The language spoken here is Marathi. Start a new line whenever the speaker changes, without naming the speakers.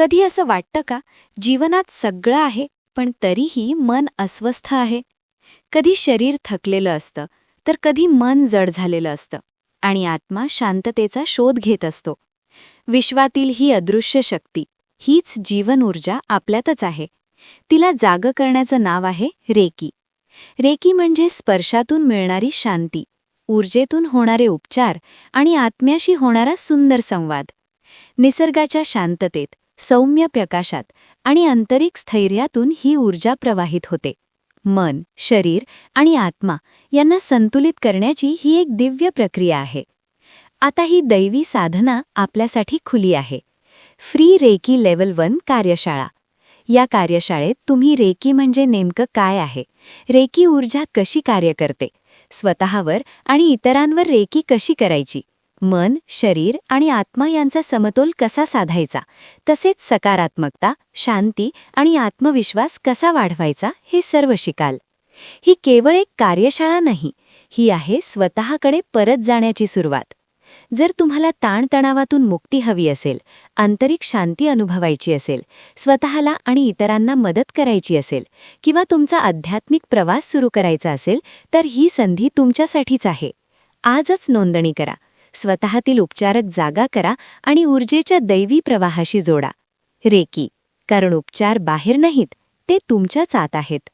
कधी असं वाटतं का? जीवनात सगळं आहे पण तरीही मन अस्वस्थ आहे. कधी शरीर थकलेलं असतं तर कधी मन जड झालेलं असतं आणि आत्मा शांततेचा शोध घेत असतो. विश्वातील ही अदृश्य शक्ती हीच जीवन ऊर्जा आपल्यातच आहे. तिला जाग करण्याचं नाव आहे रेकी. रेकी म्हणजे स्पर्शातून मिळणारी शांती ऊर्जेतून होणारे उपचार आणि आत्म्याशी होणारा सुंदर संवाद. निसर्गाच्या शांततेत सौम्य प्रकाशात आणि आंतरिक स्थैर्यातून ही ऊर्जा प्रवाहित होते. मन शरीर आणि आत्मा यांना संतुलित करण्याची ही एक दिव्य प्रक्रिया आहे. आता ही दैवी साधना आपल्यासाठी खुली आहे. फ्री रेकी लेवल वन कार्यशाळा. या कार्यशाळेत तुम्ही रेकी म्हणजे नेमकं काय आहे? रेकी ऊर्जा कशी कार्य करते? स्वतःवर आणि इतरांवर रेकी कशी करायची? मन शरीर आणि आत्मा यांचा समतोल कसा साधायचा? तसेच सकारात्मकता शांती आणि आत्मविश्वास कसा वाढवायचा हे सर्व शिकाल. ही केवळ एक कार्यशाळा नाही ही आहे स्वतःकडे परत जाण्याची सुरुवात. जर तुम्हाला ताणतणावातून मुक्ती हवी असेल आंतरिक शांती अनुभवायची असेल स्वतःला आणि इतरांना मदत करायची असेल किंवा तुमचा आध्यात्मिक प्रवास सुरू करायचा असेल तर ही संधी तुमच्यासाठीच आहे. आजच नोंदणी करा. स्वतःतील उपचारक जागा करा आणि ऊर्जेच्या दैवी प्रवाहाशी जोडा. रेकी कारण उपचार बाहेर नाहीत ते तुमच्याच आत आहेत.